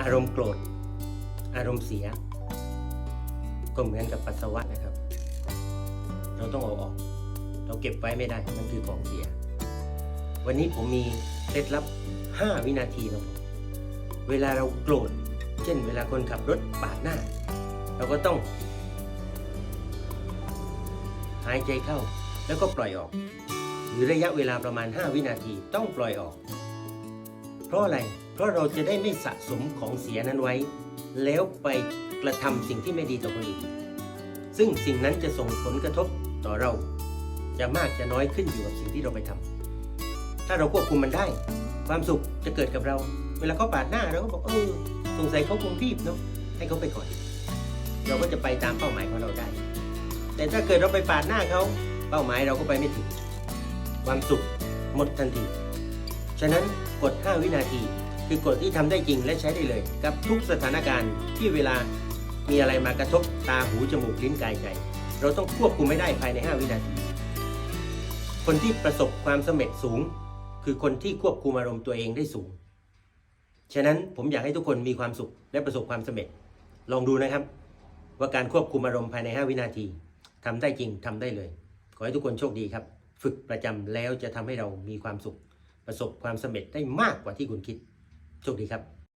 อารมณ์โกรธ อารมณ์เสีย ก็เหมือนกับปัสสาวะนะครับ เราต้องเอาออก เราเก็บไว้ไม่ได้ มันคือของเสีย วันนี้ผมมีเคล็ดลับ 5 วินาทีครับผมเวลาเราโกรธ เช่น เวลาคนขับรถปาดหน้า เราก็ต้อง หายใจเข้า แล้วก็ปล่อยออก หรือระยะเวลาประมาณ 5 วินาทีต้องปล่อยออก เพราะอะไร เพราะเราจะได้ไม่สะสมของเสียนั้นไว้ แล้วไปกระทำสิ่งที่ไม่ดีต่อคนอื่นซึ่งสิ่งนั้นจะส่งผลกระทบต่อเรา จะมากจะน้อยขึ้นอยู่กับสิ่งที่เราไปทำถ้าเราควบคุมมันได้ ความสุขจะเกิดกับเรา เวลาเขาปาดหน้าเราก็บอกเออสงสัยเขาคงรีบเนาะให้เขาไปก่อน เราก็จะไปตามเป้าหมายของเราได้ แต่ถ้าเกิดเราไปปาดหน้าเขาเป้าหมายเราก็ไปไม่ถึง ความสุขหมดทันที ฉะนั้นกด 5 วินาที คือกฎที่ทำได้จริงและใช้ได้เลย กับทุกสถานการณ์ที่เวลามีอะไรมากระทบตาหูจมูกลิ้นกายใจ เราต้องควบคุมไม่ได้ภายใน 5 วินาที คนที่ประสบความสำเร็จสูง คือคนที่ควบคุมอารมณ์ตัวเองได้สูง ฉะนั้นผมอยากให้ทุกคนมีความสุขและประสบความสำเร็จ ลองดูนะครับ ว่าการควบคุมอารมณ์ภายใน 5 วินาทีทำได้จริงทำได้เลย ขอให้ทุกคนโชคดีครับ ฝึกประจำแล้วจะทำให้เรามีความสุข ประสบความสำเร็จได้มากกว่าที่คุณคิด โชคดีครับ